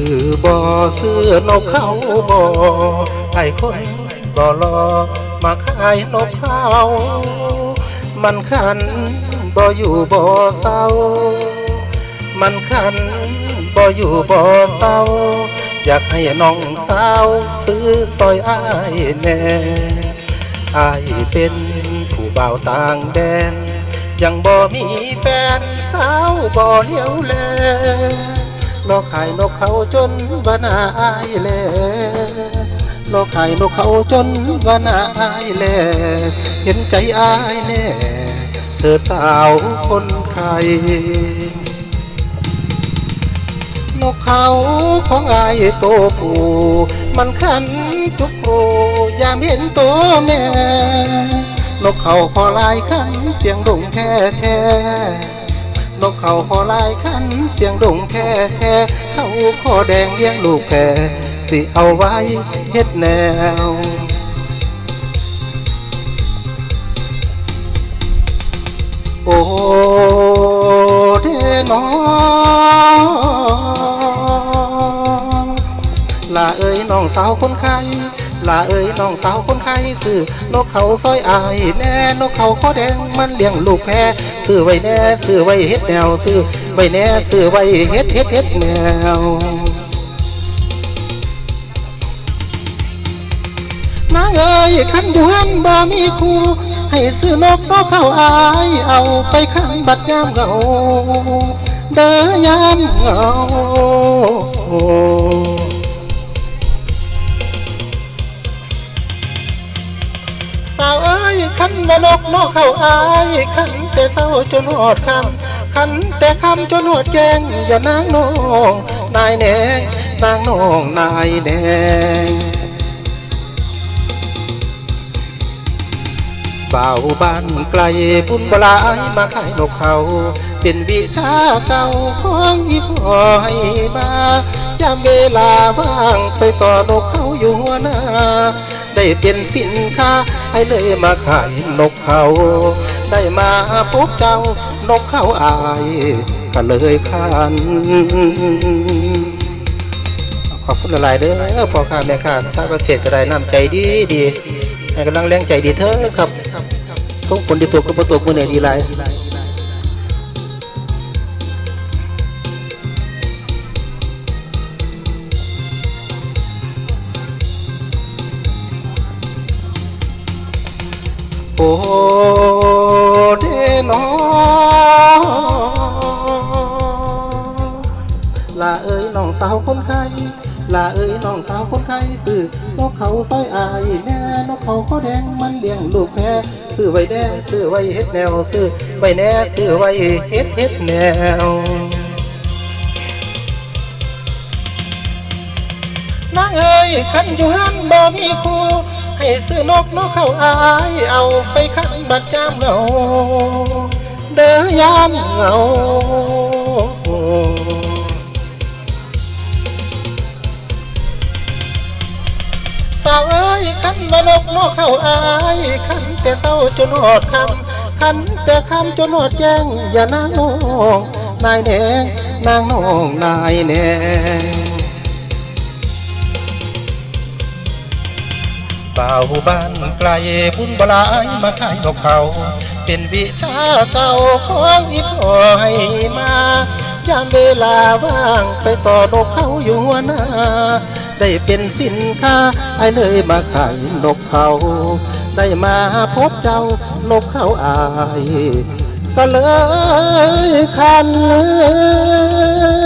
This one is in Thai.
ซื้อบ่ซื้อนกเขาบ่ไอ้คนบ่รอมาขายนกเขามันขันบ่อยู่บ่เศร้ามันขันบ่อยู่บ่เศร้าอยากให้น้องสาวซื้อซอยอ้ายแน่อายเป็นผู้บ่าวต่างแดน ยังบ่มีแฟนสาวบ่เลี้ยวแล นกขายนกเขาจนบานาอายแลนกขายนกเขาจนบานาอายแลเห็นใจอายแน่เธอสาวคนไทยนกเขาของอายโตผู้มันขันทุกโอยามเห็นตัวแม่นกเขาพอลายขันเสียงดงแค่แค่ นกเขาขอลายขัน เสียงดงแค่แค่เขาขอแดงเลี้ยงลูกแค่สิเอาไว้เฮ็ดแนวโอ้ เอ้ยน้องสาวคนไข้ซื้อนกเขาซอยอายแน่นกเขาข้อแดงมันเลี้ยงลูกแพ้ซื้อไว้แน่ซื้อไว้เฮ็ดแนวซื้อไว้แน่ซื้อไว้เฮ็ดเฮ็ดเฮ็ดแนวนางเอ้ยขันอยู่หันบ่มีคู่ให้ซื้อนกนกเขาอายเอาไปขันบัดยามเหงาเด้อยามเหงา นมานกเข้าอายขันแต่เศร้าจนหอดคำขันแต่คำจนหอดแกงอย่านางนองนายแนงนางนองนายแนงบ่าวบ้านไกลบุญบลายมาขายนกเขา เป็นวิชาเก่าของอีพ่อให้มาจำเวลาว่างไปต่อนกเขาอยู่หัวหน้า ได้เป็นสินค้า ให้เลยมาขายนกเขา ได้มาปุ๊บเจ้านกเขาอายก็เลยขันขอบคุณหลายเด้อพ่อค้าแม่ค้าชางเกษตรก็ได้น้ำใจดีดีให้กำลังแรงใจดีเถอะครับทุกคนที่ตัวก็ประตูมือหนี่ยดีไร ลาเอ้ยน้องสาวคนไข้ซื้อนกเขาซอยอายแน่นกเขาเขาแดงมันเลี้ยงลูกแพ้ซื้อไว้แน่ซื้อไว้เฮ็ดแนวซื้อไว้แน่ซื้อไว้เฮ็ดเฮ็ดแนวนางเอ้ยขันอยู่หันบ่มีคู่ให้ซื้อนกนกเขาอายเอาไปขันบัดจามเหงาเด้อยามเหงา มานกนกเข้าอายขันแต่เต้าจนหอดคำขันแต่คำจนหอดแจ้งอย่านางน้องนายแดงนางน้องนายแดงเป่าบ้านไกลบุญบลายมาขายนกเขา เป็นวิชาเก่าของอีพ่อให้มายามเวลาว่างไปต่อนกเขาอยู่หัวหน้า ได้เป็นสินค้าไอ้เลยมาขายนกเขา ได้มาพบเจ้านกเขาอาย ก็เลยคันเลย